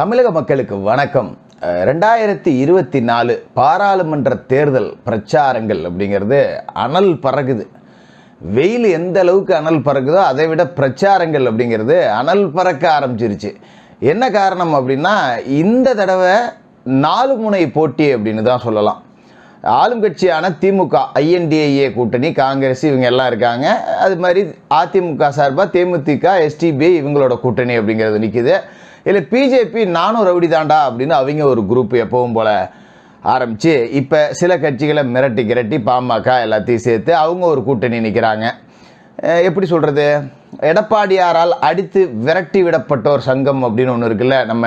தமிழக மக்களுக்கு வணக்கம். ரெண்டாயிரத்தி இருபத்தி நாலு பாராளுமன்ற தேர்தல் பிரச்சாரங்கள் அப்படிங்கிறது அனல் பறகுது வெயில் எந்த அளவுக்கு அனல் பறக்குதோ அதை விட பிரச்சாரங்கள் அப்படிங்கிறது அனல் பறக்க ஆரம்பிச்சிருச்சு. என்ன காரணம் அப்படின்னா இந்த தடவை நாலு முனை போட்டி அப்படின்னு தான் சொல்லலாம். ஆளும் கட்சியான திமுக ஐஎன்டிஏஏ கூட்டணி காங்கிரஸ் இவங்க எல்லாம் இருக்காங்க. அது மாதிரி அதிமுக சார்பாக தேமுதிக எஸ்டிபி இவங்களோட கூட்டணி அப்படிங்கிறது நிற்கிது இல்லை பிஜேபி நானும் ரவுடி தாண்டா அப்படின்னு அவங்க ஒரு குரூப் எப்பவும் போல் ஆரம்பித்து இப்போ சில கட்சிகளை மிரட்டி கிரட்டி பாமக எல்லாத்தையும் சேர்த்து அவங்க ஒரு கூட்டணி நிற்கிறாங்க எப்படி சொல்கிறது எடப்பாடியாரால் அடித்து விரட்டி விடப்பட்டோர் சங்கம் அப்படின்னு ஒன்று இருக்குல்ல நம்ம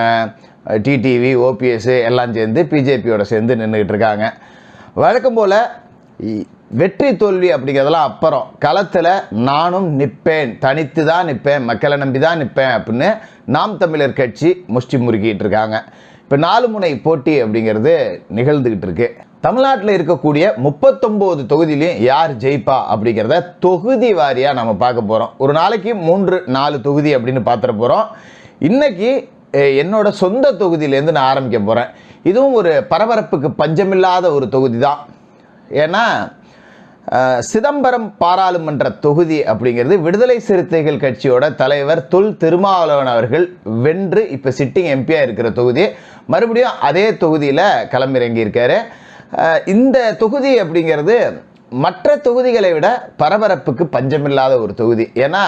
டிடிவி ஓபிஎஸ் எல்லாம் சேர்ந்து பிஜேபியோட சேர்ந்து நின்றுக்கிட்டு இருக்காங்க. வழக்கம் போல் இ- வெற்றி தோல்வி அப்படிங்கிறதெல்லாம் அப்புறம் களத்தில் நானும் நிற்பேன் தனித்து தான் நிற்பேன் மக்களை நம்பி தான் நிற்பேன் அப்படின்னு நாம் தமிழர் கட்சி முஷ்டி முறுக்கிட்டு இருக்காங்க இப்போ நாலு முனை போட்டி அப்படிங்கிறது நிகழ்ந்துகிட்டு இருக்கு. தமிழ்நாட்டில் இருக்கக்கூடிய முப்பத்தொம்போது தொகுதியிலையும் யார் ஜெயிப்பா அப்படிங்கிறத தொகுதி வாரியாக நம்ம பார்க்க போகிறோம் ஒரு நாளைக்கு மூன்று நாலு தொகுதி அப்படின்னு பார்த்துட போகிறோம் இன்னைக்கு என்னோட சொந்த தொகுதியிலேருந்து நான் ஆரம்பிக்க போகிறேன் இதுவும் ஒரு பரபரப்புக்கு பஞ்சமில்லாத ஒரு தொகுதி தான் ஏன்னா சிதம்பரம் பாராளுமன்ற தொகுதி அப்படிங்கிறது விடுதலை சிறுத்தைகள் கட்சியோட தலைவர் தொல் திருமாவளவன் அவர்கள் வென்று இப்போ சிட்டிங் எம்பியாக இருக்கிற தொகுதி மறுபடியும் அதே தொகுதியில் களமிறங்கியிருக்காரு. இந்த தொகுதி அப்படிங்கிறது மற்ற தொகுதிகளை விட பரபரப்புக்கு பஞ்சமில்லாத ஒரு தொகுதி. ஏன்னா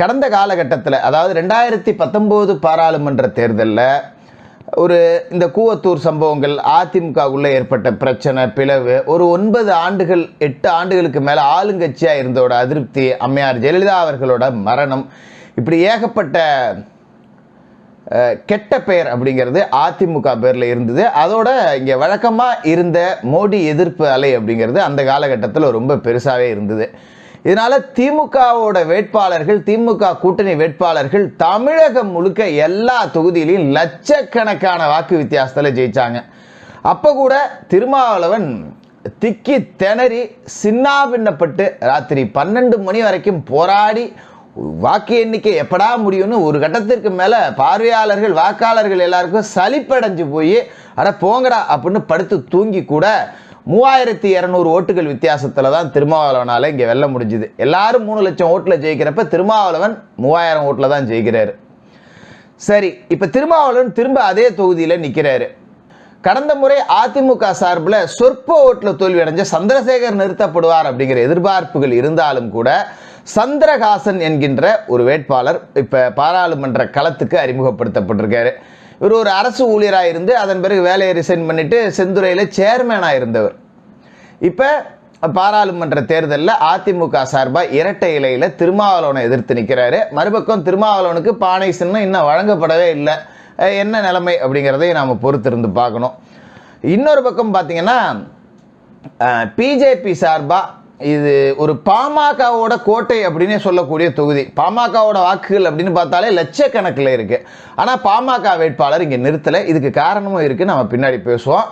கடந்த காலகட்டத்தில் அதாவது ரெண்டாயிரத்தி பத்தொம்போது பாராளுமன்ற தேர்தலில் ஒரு இந்த கூவத்தூர் சம்பவங்கள் அதிமுகவுக்குள்ளே ஏற்பட்ட பிரச்சனை பிளவு ஒரு ஒன்பது ஆண்டுகள் எட்டு ஆண்டுகளுக்கு மேலே ஆளுங்கட்சியாக இருந்தோட அதிருப்தி அம்மையார் ஜெயலலிதா அவர்களோட மரணம். இப்படி ஏகப்பட்ட கெட்ட பெயர் அப்படிங்கிறது அதிமுக பேரில் இருந்தது. அதோட இங்கே வழக்கமாக இருந்த மோடி எதிர்ப்பு அலை அப்படிங்கிறது அந்த காலகட்டத்தில் ரொம்ப பெருசாகவே இருந்தது. இதனால திமுகவோட வேட்பாளர்கள் திமுக கூட்டணி வேட்பாளர்கள் தமிழகம் முழுக்க எல்லா தொகுதியிலையும் லட்சக்கணக்கான வாக்கு வித்தியாசத்தில் ஜெயிச்சாங்க. அப்போ கூட திருமாவளவன் திக்கி திணறி சின்னாபின்னப்பட்டு ராத்திரி பன்னெண்டு மணி வரைக்கும் போராடி வாக்கு எண்ணிக்கை எப்படா முடியும்னு ஒரு கட்டத்திற்கு மேலே பார்வையாளர்கள் வாக்காளர்கள் எல்லாருக்கும் சலிப்படைஞ்சு போய் அட போங்கடா அப்படின்னு படுத்து தூங்கி கூட மூவாயிரத்தி இரநூறு ஓட்டுகள் வித்தியாசத்தில் தான் திருமாவளவனால் இங்கே வெல்ல முடிஞ்சுது. எல்லாரும் மூணு லட்சம் ஓட்டில் ஜெயிக்கிறப்ப திருமாவளவன் மூவாயிரம் ஓட்டில் தான் ஜெயிக்கிறாரு. சரி இப்போ திருமாவளவன் திரும்ப அதே தொகுதியில் நிற்கிறாரு கடந்த முறை அதிமுக சார்பில் சொற்ப ஓட்டில் தோல்வி அடைஞ்ச சந்திரசேகர் நிறுத்தப்படுவார் அப்படிங்கிற எதிர்பார்ப்புகள் இருந்தாலும் கூட சந்திரகாசன் என்கின்ற ஒரு வேட்பாளர் இப்போ பாராளுமன்ற களத்துக்கு அறிமுகப்படுத்தப்பட்டிருக்காரு. இவர் ஒரு அரசு ஊழியராக இருந்து அதன் பிறகு வேலையை ரிசைன் பண்ணிவிட்டு செந்துறையில் சேர்மேனாக இருந்தவர் இப்போ பாராளுமன்ற தேர்தலில் அதிமுக சார்பாக இரட்டை இலையில் திருமாவளவனை எதிர்த்து நிற்கிறாரு மறுபக்கம் திருமாவளவனுக்கு பானை சின்னம் இன்னும் வழங்கப்படவே இல்லை. என்ன நிலைமை அப்படிங்கிறதையும் நாம் பொறுத்திருந்து பார்க்கணும். இன்னொரு பக்கம் பார்த்தீங்கன்னா பிஜேபி சார்பாக இது ஒரு பாமகவோட கோட்டை அப்படின்னு சொல்லக்கூடிய தொகுதி. பாமகவோட வாக்குகள் அப்படின்னு பார்த்தாலே லட்சக்கணக்கில் இருக்குது ஆனால் பாமக வேட்பாளர் இங்கே நிறுத்தலை. இதுக்கு காரணமும் இருக்குது நம்ம பின்னாடி பேசுவோம்.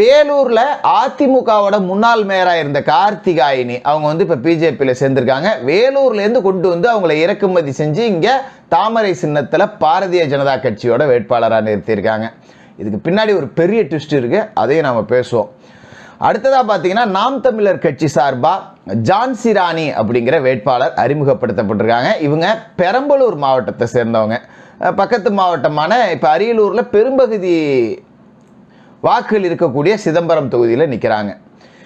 வேலூரில் அதிமுகவோட முன்னாள் மேயராக இருந்த கார்த்திகாயினி அவங்க வந்து இப்போ பிஜேபியில் சேர்ந்துருக்காங்க. வேலூர்லேருந்து கொண்டு வந்து அவங்கள இறக்குமதி செஞ்சு இங்கே தாமரை சின்னத்தில் பாரதிய ஜனதா கட்சியோட வேட்பாளராக நிறுத்தியிருக்காங்க. இதுக்கு பின்னாடி ஒரு பெரிய ட்விஸ்ட் இருக்குது அதையும் நம்ம பேசுவோம். அடுத்ததாக பார்த்தீங்கன்னா நாம் தமிழர் கட்சி சார்பாக ஜான்சி ராணி அப்படிங்கிற வேட்பாளர் அறிமுகப்படுத்தப்பட்டிருக்காங்க. இவங்க பெரம்பலூர் மாவட்டத்தை சேர்ந்தவங்க. பக்கத்து மாவட்டமான இப்போ அரியலூரில் பெரும்பகுதி வாக்குகள் இருக்கக்கூடிய சிதம்பரம் தொகுதியில் நிற்கிறாங்க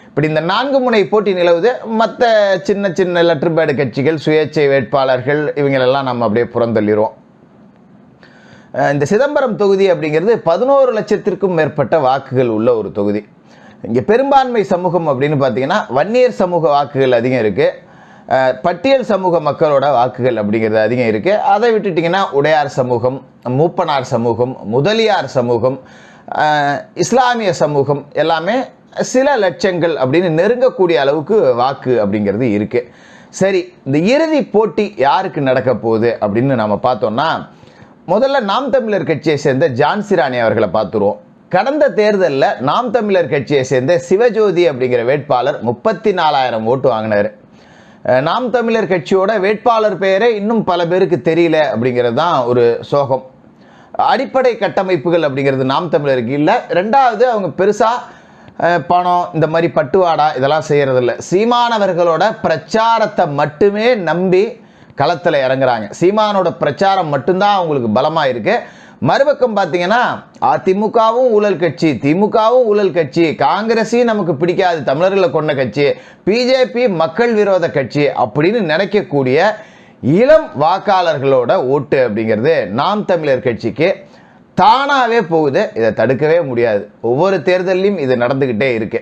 இப்படி இந்த நான்கு முனை போட்டி நிலவுது. மற்ற சின்ன சின்ன லெட்டர் பேடு கட்சிகள் சுயேட்சை வேட்பாளர்கள் இவங்களெல்லாம் நம்ம அப்படியே புறந்தள்ளிடுவோம் இந்த சிதம்பரம் தொகுதி அப்படிங்கிறது பதினோரு லட்சத்திற்கும் மேற்பட்ட வாக்குகள் உள்ள ஒரு தொகுதி. இங்கே பெரும்பான்மை சமூகம் அப்படின்னு பார்த்தீங்கன்னா வன்னியர் சமூக வாக்குகள் அதிகம் இருக்குது பட்டியல் சமூக மக்களோட வாக்குகள் அப்படிங்கிறது அதிகம் இருக்குது அதை விட்டுட்டிங்கன்னா உடையார் சமூகம் மூப்பனார் சமூகம் முதலியார் சமூகம் இஸ்லாமிய சமூகம் எல்லாமே சில லட்சங்கள் அப்படின்னு நெருங்கக்கூடிய அளவுக்கு வாக்கு அப்படிங்கிறது இருக்குது சரி இந்த இறுதி போட்டி யாருக்கு நடக்க போகுது அப்படின்னு நம்ம பார்த்தோம்னா முதல்ல நாம் தமிழர் கட்சியை சேர்ந்த ஜான்சி ராணி அவர்களை பார்த்துருவோம். கடந்த தேர்தலில் நாம் தமிழர் கட்சியை சேர்ந்த சிவஜோதி அப்படிங்கிற வேட்பாளர் முப்பத்தி நாலாயிரம் ஓட்டு வாங்கினார். நாம் தமிழர் கட்சியோட வேட்பாளர் பெயரே இன்னும் பல பேருக்கு தெரியல அப்படிங்கிறது தான் ஒரு சோகம். அடிப்படை கட்டமைப்புகள் அப்படிங்கிறது நாம் தமிழருக்கு இல்லை. ரெண்டாவது அவங்க பெருசாக பணம் இந்த மாதிரி பட்டுவாடா இதெல்லாம் செய்கிறதில்ல சீமானவர்களோட பிரச்சாரத்தை மட்டுமே நம்பி களத்தில் இறங்குறாங்க. சீமானோட பிரச்சாரம் மட்டும்தான் அவங்களுக்கு பலமாக இருக்குது மறுபக்கம் பார்த்தீங்கன்னா அதிமுகவும் ஊழல் கட்சி திமுகவும் ஊழல் கட்சி காங்கிரஸையும் நமக்கு பிடிக்காது தமிழர்களை கொண்ட கட்சி பிஜேபி மக்கள் விரோத கட்சி அப்படின்னு நினைக்கக்கூடிய இளம் வாக்காளர்களோட ஓட்டு அப்படிங்கிறது நாம் தமிழர் கட்சிக்கு தானாகவே போகுது. இதை தடுக்கவே முடியாது. ஒவ்வொரு தேர்தலையும் இது நடந்துக்கிட்டே இருக்கு.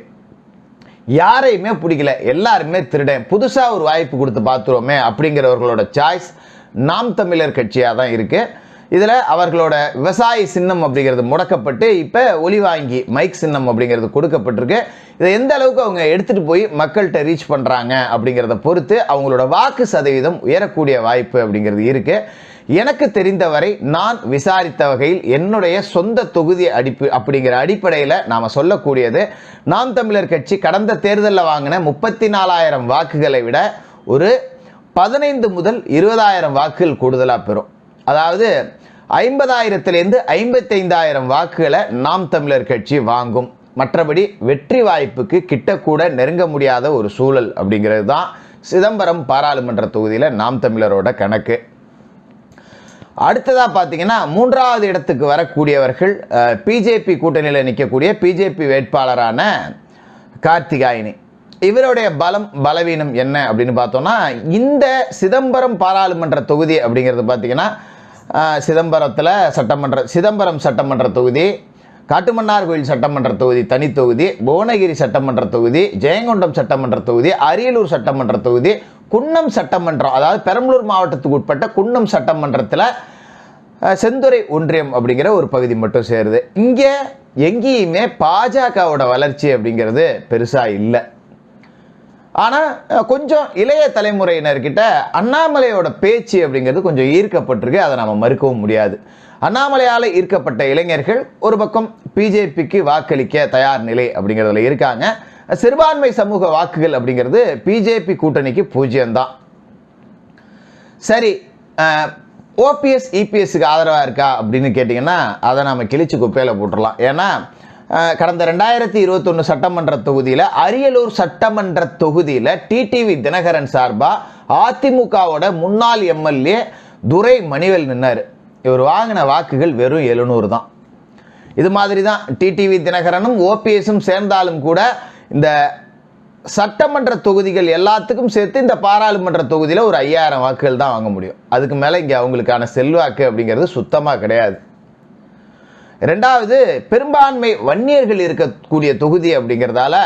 யாரையுமே பிடிக்கல. எல்லாருமே திருடன். புதுசாக ஒரு வாய்ப்பு கொடுத்து பார்த்துருவோமே அப்படிங்கிறவர்களோட சாய்ஸ் நாம் தமிழர் கட்சியாக தான் இருக்குது இதில் அவர்களோட விவசாய சின்னம் அப்படிங்கிறது முடக்கப்பட்டு இப்போ ஒலி வாங்கி மைக் சின்னம் அப்படிங்கிறது கொடுக்கப்பட்டிருக்கு. இதை எந்த அளவுக்கு அவங்க எடுத்துகிட்டு போய் மக்கள்கிட்ட ரீச் பண்ணுறாங்க அப்படிங்கிறத பொறுத்து அவங்களோட வாக்கு சதவீதம் உயரக்கூடிய வாய்ப்பு அப்படிங்கிறது இருக்குது எனக்கு தெரிந்தவரை நான் விசாரித்த வகையில் என்னுடைய சொந்த தொகுதி அடிப்பு அப்படிங்கிற அடிப்படையில் நாம் சொல்லக்கூடியது நாம் தமிழர் கட்சி கடந்த தேர்தலில் வாங்கின முப்பத்தி நாலாயிரம் வாக்குகளை விட ஒரு பதினைந்து முதல் இருபதாயிரம் வாக்குகள் கூடுதலாக பெறும். அதாவது ஐம்பதாயிரத்திலேருந்து ஐம்பத்தைந்தாயிரம் வாக்குகளை நாம் தமிழர் கட்சி வாங்கும். மற்றபடி வெற்றி வாய்ப்புக்கு கிட்டக்கூட நெருங்க முடியாத ஒரு சூழல் அப்படிங்கிறது தான் சிதம்பரம் பாராளுமன்ற தொகுதியில் நாம் தமிழரோட கணக்கு. அடுத்ததாக பார்த்தீங்கன்னா மூன்றாவது இடத்துக்கு வரக்கூடியவர்கள் பிஜேபி கூட்டணியில் நிற்கக்கூடிய பிஜேபி வேட்பாளரான கார்த்திகாயினி. இவருடைய பலம் பலவீனம் என்ன அப்படின்னு பார்த்தோம்னா இந்த சிதம்பரம் பாராளுமன்ற தொகுதி அப்படிங்கிறது பார்த்தீங்கன்னா சிதம்பரத்தில் சட்டமன்ற சிதம்பரம் சட்டமன்ற தொகுதி காட்டுமன்னார் கோயில் சட்டமன்ற தொகுதி தனி தொகுதி புவனகிரி சட்டமன்ற தொகுதி ஜெயங்கொண்டம் சட்டமன்ற தொகுதி அரியலூர் சட்டமன்ற தொகுதி குன்னம் சட்டமன்றம் அதாவது பெரம்பலூர் மாவட்டத்துக்கு உட்பட்ட குன்னம் சட்டமன்றத்தில் செந்துறை ஒன்றியம் அப்படிங்கிற ஒரு பகுதி மட்டும் சேருது. இங்கே எங்கேயுமே பாஜகவோட வளர்ச்சி அப்படிங்கிறது பெருசாக இல்லை. ஆனால் கொஞ்சம் இளைய தலைமுறையினர்கிட்ட அண்ணாமலையோட பேச்சு அப்படிங்கிறது கொஞ்சம் ஈர்க்கப்பட்டிருக்கு. அதை நம்ம மறுக்கவும் முடியாது. அண்ணாமலையால் ஈர்க்கப்பட்ட இளைஞர்கள் ஒரு பக்கம் பிஜேபிக்கு வாக்களிக்க தயார் நிலை அப்படிங்கிறதுல இருக்காங்க. சிறுபான்மை சமூக வாக்குகள் அப்படிங்கிறது பிஜேபி கூட்டணிக்கு பூஜ்ஜியம்தான். சரி ஓபிஎஸ் இபிஎஸ்க்கு ஆதரவாக இருக்கா அப்படின்னு கேட்டிங்கன்னா அதை நம்ம கிழிச்சு குப்பையில் போட்டுடலாம் ஏன்னா கடந்த ரெண்டாயிரத்தி இருபத்தொன்று சட்டமன்ற தொகுதியில் அரியலூர் சட்டமன்ற தொகுதியில் டிடிவி தினகரன் சார்பாக அதிமுகவோட முன்னாள் எம்எல்ஏ துரை மணிவேல் நின்னார். இவர் வாங்கின வாக்குகள் வெறும் எழுநூறு தான். இது மாதிரி தான் டிடிவி தினகரனும் ஓபிஎஸும் சேர்ந்தாலும் கூட இந்த சட்டமன்ற தொகுதிகள் எல்லாத்துக்கும் சேர்த்து இந்த பாராளுமன்ற தொகுதியில் ஒரு ஐயாயிரம் வாக்குகள் தான் வாங்க முடியும். அதுக்கு மேலே இங்கே அவங்களுக்கான செல்வாக்கு அப்படிங்கிறது சுத்தமாக கிடையாது. ரெண்டாவது பெரும்பான்மை வன்னியர்கள் இருக்கக்கூடிய தொகுதி அப்படிங்கிறதால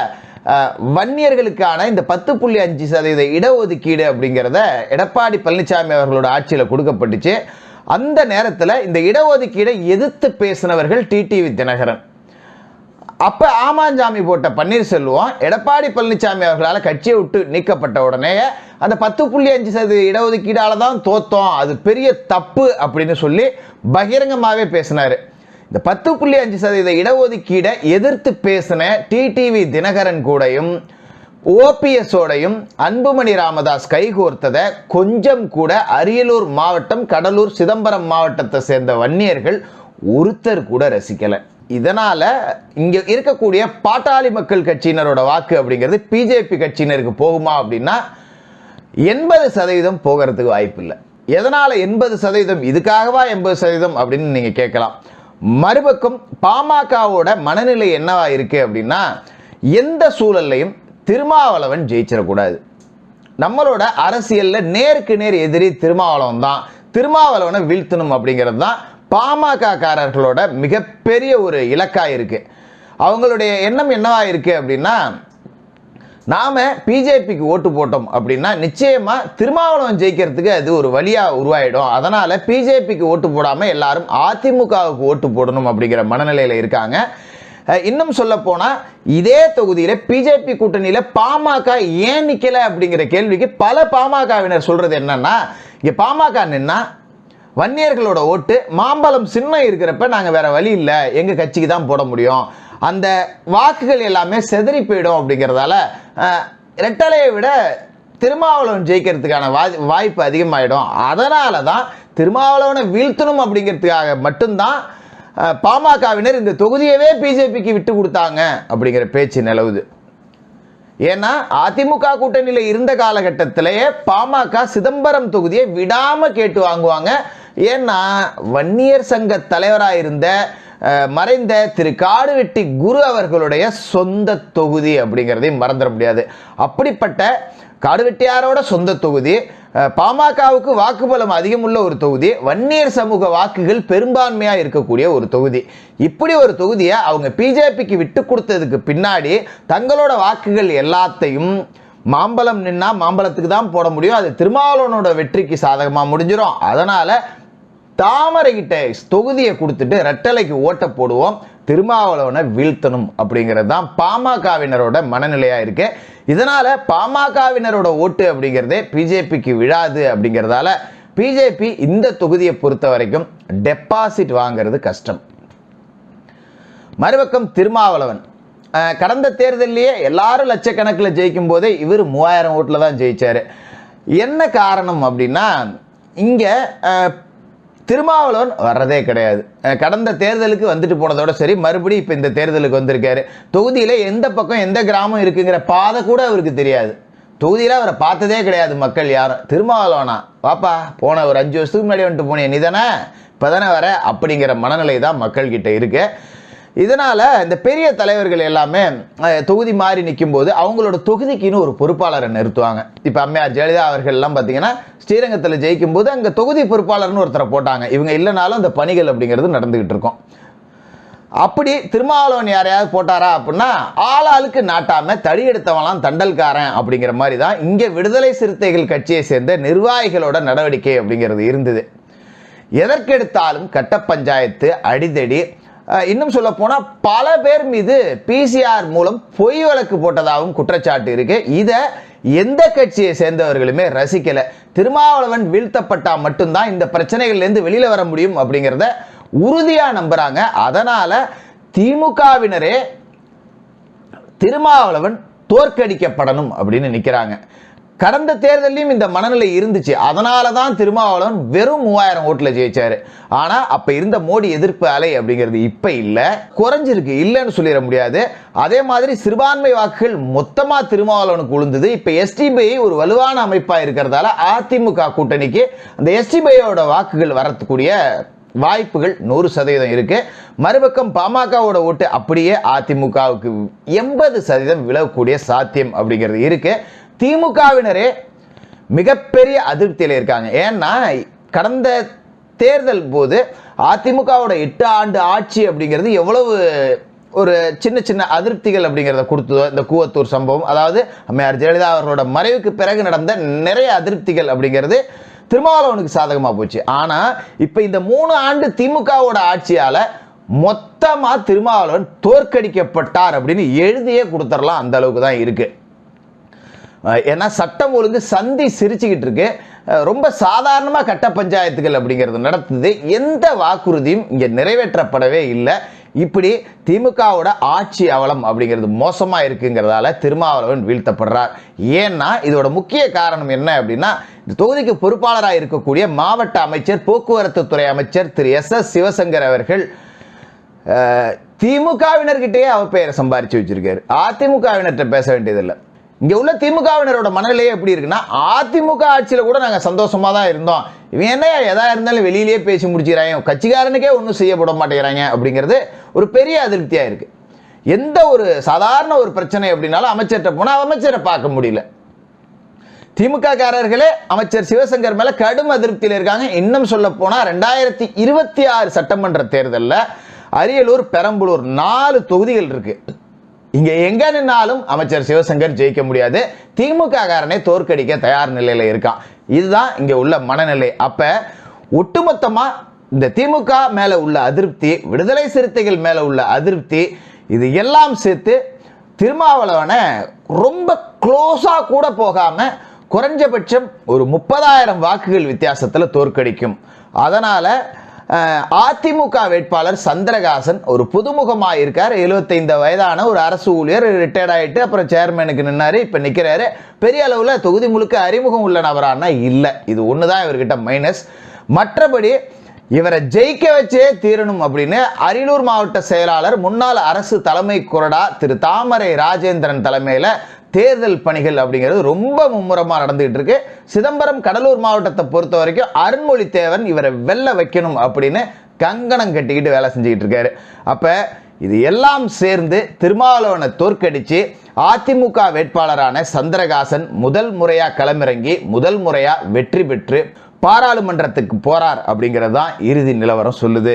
வன்னியர்களுக்கான இந்த பத்து புள்ளி அஞ்சு சதவீத இடஒதுக்கீடு அப்படிங்கிறத எடப்பாடி பழனிசாமி அவர்களோட ஆட்சியில் கொடுக்கப்பட்டுச்சு. அந்த நேரத்தில் இந்த இடஒதுக்கீடை எதிர்த்து பேசினவர்கள் டிடிவி தினகரன். அப்போ ஆமாஞ்சாமி போட்ட பன்னீர்செல்வம் எடப்பாடி பழனிசாமி அவர்களால் கட்சியை விட்டு நீக்கப்பட்ட உடனே அந்த பத்து புள்ளி அஞ்சு சதவீத இடஒதுக்கீடால தான் தோத்தோம் அது பெரிய தப்பு அப்படின்னு சொல்லி பகிரங்கமாகவே பேசினார். இந்த பத்து புள்ளி அஞ்சு சதவீத இடஒதுக்கீடை எதிர்த்து பேசின டிடிவி தினகரன் கூடையும் ஓபிஎஸோடையும் அன்புமணி ராமதாஸ் கைகோர்த்ததை கொஞ்சம் கூட அரியலூர் மாவட்டம் கடலூர் சிதம்பரம் மாவட்டத்தை சேர்ந்த வன்னியர்கள் ஒருத்தர் கூட ரசிக்கலை. இதனால் இங்கே இருக்கக்கூடிய பாட்டாளி மக்கள் கட்சியினரோட வாக்கு அப்படிங்கிறது பிஜேபி கட்சியினருக்கு போகுமா அப்படின்னா எண்பது சதவீதம் போகிறதுக்கு வாய்ப்பு இல்லை எதனால் எண்பது சதவீதம்? இதுக்காகவா எண்பது சதவீதம் அப்படின்னு நீங்கள் கேட்கலாம். மறுபக்கம் பாமகவோட மனநிலை என்னவா இருக்கு அப்படின்னா எந்த சூழல்லையும் திருமாவளவன் ஜெயிச்சிடக்கூடாது. நம்மளோட அரசியலில் நேருக்கு நேர் எதிரி திருமாவளவன் தான். திருமாவளவனை வீழ்த்தணும் அப்படிங்கிறது தான் பாமக காரர்களோட மிகப்பெரிய ஒரு இலக்காக இருக்குது அவங்களுடைய எண்ணம் என்னவா இருக்குது அப்படின்னா நாம் பிஜேபிக்கு ஓட்டு போட்டோம் அப்படின்னா நிச்சயமாக திருமாவளவன் ஜெயிக்கிறதுக்கு அது ஒரு வழியாக உருவாயிடும். அதனால் பிஜேபிக்கு ஓட்டு போடாமல் எல்லாரும் அதிமுகவுக்கு ஓட்டு போடணும் அப்படிங்கிற மனநிலையில் இருக்காங்க. இன்னும் சொல்ல போனால் இதே தொகுதியில் பிஜேபி கூட்டணியில் பாமக ஏன் நிற்கலை அப்படிங்கிற கேள்விக்கு பல பாமகவினர் சொல்கிறது என்னன்னா இங்கே பாமக நின்னா வன்னியர்களோட ஓட்டு மாம்பழம் சின்னம் இருக்கிறப்ப நாங்கள் வேற வழி இல்லை. எங்கள் கட்சிக்கு தான் போட முடியும். அந்த வாக்குகள் எல்லாமே செதறி போயிடும் அப்படிங்கிறதால ரெட்டலையை விட திருமாவளவன் ஜெயிக்கிறதுக்கான வா வாய்ப்பு அதிகமாகிடும் அதனால தான் திருமாவளவனை வீழ்த்தணும் அப்படிங்கிறதுக்காக மட்டும்தான் பாமகவினர் இந்த தொகுதியவே பிஜேபிக்கு விட்டு கொடுத்தாங்க அப்படிங்கிற பேச்சு நிலவுது. ஏன்னா அதிமுக கூட்டணியில் இருந்த காலகட்டத்திலேயே பாமக சிதம்பரம் தொகுதியை விடாமல் கேட்டு வாங்குவாங்க. ஏன்னா வன்னியர் சங்க தலைவராக இருந்த மறைந்த திரு காடுவெட்டி குரு அவர்களுடைய சொந்த தொகுதி அப்படிங்கிறதையும் மறந்துட முடியாது. அப்படிப்பட்ட காடுவெட்டியாரோட சொந்த தொகுதி பாமகவுக்கு வாக்குபலம் அதிகம் உள்ள ஒரு தொகுதி வன்னியர் சமூக வாக்குகள் பெரும்பான்மையாக இருக்கக்கூடிய ஒரு தொகுதி. இப்படி ஒரு தொகுதியை அவங்க பிஜேபிக்கு விட்டு கொடுத்ததுக்கு பின்னாடி தங்களோட வாக்குகள் எல்லாத்தையும் மாம்பழம் நின்னா மாம்பழத்துக்கு தான் போட முடியும். அது திருமாவளவனோட வெற்றிக்கு சாதகமாக முடிஞ்சிடும் அதனால தாமரை கிட்ட தொகுதியை கொடுத்துட்டு ரெட்டலைக்கு ஓட்ட போடுவோம். திருமாவளவனை வீழ்த்தணும் அப்படிங்கிறது தான் பாமகவினரோட மனநிலையாக இருக்கு. இதனால் பாமகவினரோட ஓட்டு அப்படிங்கிறதே பிஜேபிக்கு விழாது அப்படிங்கிறதால பிஜேபி இந்த தொகுதியை பொறுத்த வரைக்கும் டெபாசிட் வாங்கிறது கஷ்டம். மறுபக்கம் திருமாவளவன். கடந்த தேர்தலிலேயே எல்லாரும் லட்சக்கணக்கில் ஜெயிக்கும் போதே இவர் மூவாயிரம் ஓட்டில் தான் ஜெயித்தார் என்ன காரணம் அப்படின்னா இங்கே திருமாவளவன் வர்றதே கிடையாது. கடந்த தேர்தலுக்கு வந்துட்டு போனதோட சரி மறுபடியும் இப்போ இந்த தேர்தலுக்கு வந்திருக்காரு. தொகுதியில் எந்த பக்கம் எந்த கிராமம் இருக்குங்கிற பாதை கூட அவருக்கு தெரியாது. தொகுதியில் அவரை பார்த்ததே கிடையாது மக்கள் யாரும். திருமாவளவனா? வாப்பா போன ஒரு அஞ்சு வருஷத்துக்கு முன்னாடி வந்துட்டு போனேன். நீ தானே? இப்போ தானே வர? அப்படிங்கிற மனநிலை தான் மக்கள்கிட்ட இருக்குது இதனால் இந்த பெரிய தலைவர்கள் எல்லாமே தொகுதி மாறி நிற்கும்போது அவங்களோட தொகுதிக்குன்னு ஒரு பொறுப்பாளரை நிறுத்துவாங்க. இப்போ அம்மையார் ஜெயலலிதா அவர்கள்லாம் பார்த்தீங்கன்னா ஸ்ரீரங்கத்தில் ஜெயிக்கும்போது அங்கே தொகுதி பொறுப்பாளர்னு ஒருத்தரை போட்டாங்க. இவங்க இல்லைனாலும் அந்த பணிகள் அப்படிங்கிறது நடந்துக்கிட்டு இருக்கும். அப்படி திருமாவளவன் யாரையாவது போட்டாரா அப்படின்னா ஆளாளுக்கு நாட்டாம தடி எடுத்தவன்லாம் தண்டல்காரன் அப்படிங்கிற மாதிரி தான் இங்கே விடுதலை சிறுத்தைகள் கட்சியை சேர்ந்த நிர்வாகிகளோட நடவடிக்கை அப்படிங்கிறது இருந்தது. எதற்கெடுத்தாலும் கட்ட பஞ்சாயத்து அடிதடி இன்னும் சொல்ல போனால் பல பேர் மீது பிசிஆர் மூலம் பொய் வழக்கு போட்டதாகவும் குற்றச்சாட்டு இருக்கு. இதை எந்த கட்சியை சேர்ந்தவர்களுமே ரசிக்கல. திருமாவளவன் வீழ்த்தப்பட்டா மட்டும்தான் இந்த பிரச்சனைகள்லேருந்து வெளியில் வர முடியும் அப்படிங்கிறத உறுதியாக நம்புகிறாங்க அதனால் திமுகவினரே திருமாவளவன் தோற்கடிக்கப்படணும் அப்படின்னு நிற்கிறாங்க கடந்த தேர்தலையும் இந்த மனநிலை இருந்துச்சு. அதனால தான் திருமாவளவன் வெறும் மூவாயிரம் ஓட்டில் ஜெயிச்சாரு. ஆனால் அப்போ இருந்த மோடி எதிர்ப்பு அலை அப்படிங்கிறது இப்போ இல்லை. குறைஞ்சிருக்கு. இல்லைன்னு சொல்லிட முடியாது. அதே மாதிரி சிறுபான்மை வாக்குகள் மொத்தமாக திருமாவளவனுக்கு உளுந்தது இப்போ எஸ்டிபிஐ ஒரு வலுவான அமைப்பாக இருக்கிறதால அதிமுக கூட்டணிக்கு அந்த எஸ்டிபிஐயோட வாக்குகள் வரத்துக்கூடிய வாய்ப்புகள் நூறு சதவீதம் இருக்கு. மறுபக்கம் பாமகவோட ஓட்டு அப்படியே அதிமுகவுக்கு எண்பது சதவீதம் விலகக்கூடிய சாத்தியம் அப்படிங்கிறது இருக்கு. திமுகவினரே மிகப்பெரிய அதிருப்தியில் இருக்காங்க. ஏன்னா கடந்த தேர்தல் போது அதிமுகவோட எட்டு ஆண்டு ஆட்சி அப்படிங்கிறது எவ்வளவு ஒரு சின்ன சின்ன அதிருப்திகள் அப்படிங்கிறத கொடுத்ததோ. இந்த கூவத்தூர் சம்பவம் அதாவது அம்மையார் ஜெயலலிதா அவர்களோட மறைவுக்கு பிறகு நடந்த நிறைய அதிருப்திகள் அப்படிங்கிறது திருமாவளவனுக்கு சாதகமாக போச்சு. ஆனால் இப்போ இந்த மூணு ஆண்டு திமுகவோட ஆட்சியால் மொத்தமாக திருமாவளவன் தோற்கடிக்கப்பட்டார் அப்படின்னு எழுதியே கொடுத்துடலாம் அந்த அளவுக்கு தான் இருக்குது ஏன்னா சட்டம் ஒழுங்கு சந்தி சிரிச்சுக்கிட்டு இருக்கு ரொம்ப சாதாரணமாக கட்ட பஞ்சாயத்துகள் அப்படிங்கிறது நடத்துது. எந்த வாக்குறுதியும் இங்கே நிறைவேற்றப்படவே இல்லை. இப்படி திமுகவோட ஆட்சி அவலம் அப்படிங்கிறது மோசமாக இருக்குங்கிறதால திருமாவளவன் வீழ்த்தப்படுறார். ஏன்னா இதோட முக்கிய காரணம் என்ன அப்படின்னா இந்த தொகுதிக்கு பொறுப்பாளராக இருக்கக்கூடிய மாவட்ட அமைச்சர் போக்குவரத்து துறை அமைச்சர் திரு எஸ் எஸ் சிவசங்கர் அவர்கள் திமுகவினர்கிட்டயே அவர் பெயரை சம்பாரிச்சு வச்சிருக்காரு. அதிமுகவினர்கிட்ட பேச வேண்டியதில்லை. இங்கே உள்ள திமுகவினரோட மனநிலையே எப்படி இருக்குன்னா அதிமுக ஆட்சியில கூட நாங்கள் சந்தோஷமா தான் இருந்தோம். இவன் என்ன எதா இருந்தாலும் வெளியிலேயே பேசி முடிச்சுக்கிறாங்க. கட்சிக்காரனுக்கே ஒன்றும் செய்யப்பட மாட்டேங்கிறாங்க அப்படிங்கிறது ஒரு பெரிய அதிருப்தியாக இருக்கு. எந்த ஒரு சாதாரண ஒரு பிரச்சனை அப்படின்னாலும் அமைச்சர்கிட்ட போனால் அமைச்சரை பார்க்க முடியல. திமுக காரர்களே அமைச்சர் சிவசங்கர் மேல கடும் அதிருப்தியில் இருக்காங்க. இன்னும் சொல்ல போனால் ரெண்டாயிரத்தி இருபத்தி ஆறு சட்டமன்ற தேர்தலில் அரியலூர் பெரம்பலூர் நாலு தொகுதிகள் இருக்கு. இங்க எங்க நின்னாலும் அமைச்சர் சிவசங்கர் ஜெயிக்க முடியாது. திமுக காரனை தோற்கடிக்க தயார் நிலையில இருக்கான். இதுதான் இங்க உள்ள மனநிலை. அப்ப ஒட்டுமொத்தமா இந்த திமுக மேல உள்ள அதிருப்தி விடுதலை சிறுத்தைகள் மேல உள்ள அதிருப்தி இது எல்லாம் சேர்த்து திருமாவளவனை ரொம்ப க்ளோஸாக கூட போகாம குறைஞ்சபட்சம் ஒரு முப்பதாயிரம் வாக்குகள் வித்தியாசத்தில் தோற்கடிக்கும். அதனால் அதிமுக வேட்பாளர் சந்திரகாசன் ஒரு புதுமுகமாக இருக்கார். 75 வயதான ஒரு அரசு ஊழியர் ரிட்டையர்ட் ஆகிட்டு அப்புறம் சேர்மேனுக்கு நின்னார். இப்போ நிற்கிறாரு பெரிய அளவில் தொகுதி முழுக்க அறிமுகம் உள்ள நபரானா இல்லை. இது ஒன்று தான் இவர்கிட்ட மைனஸ் மற்றபடி இவரை ஜெயிக்க வச்சே தீரணும் அப்படின்னு அரியலூர் மாவட்ட செயலாளர் முன்னாள் அரசு தலைமை கொறடா திரு தாமரை ராஜேந்திரன் தலைமையில் தேர்தல் பணிகள் அப்படிங்கிறது ரொம்ப மும்முரமாக நடந்துகிட்டு இருக்கு. சிதம்பரம் கடலூர் மாவட்டத்தை பொறுத்த வரைக்கும் அருண்மொழித்தேவன் இவரை வெல்ல வைக்கணும் அப்படின்னு கங்கணம் கட்டிக்கிட்டு வேலை செஞ்சுக்கிட்டு இருக்காரு. அப்போ இது எல்லாம் சேர்ந்து திருமாவளவனை தோற்கடித்து அதிமுக வேட்பாளரான சந்திரகாசன் முதல் முறையாக களமிறங்கி முதல் முறையாக வெற்றி பெற்று பாராளுமன்றத்துக்கு போறார் அப்படிங்கிறது தான் இறுதி நிலவரம் சொல்லுது.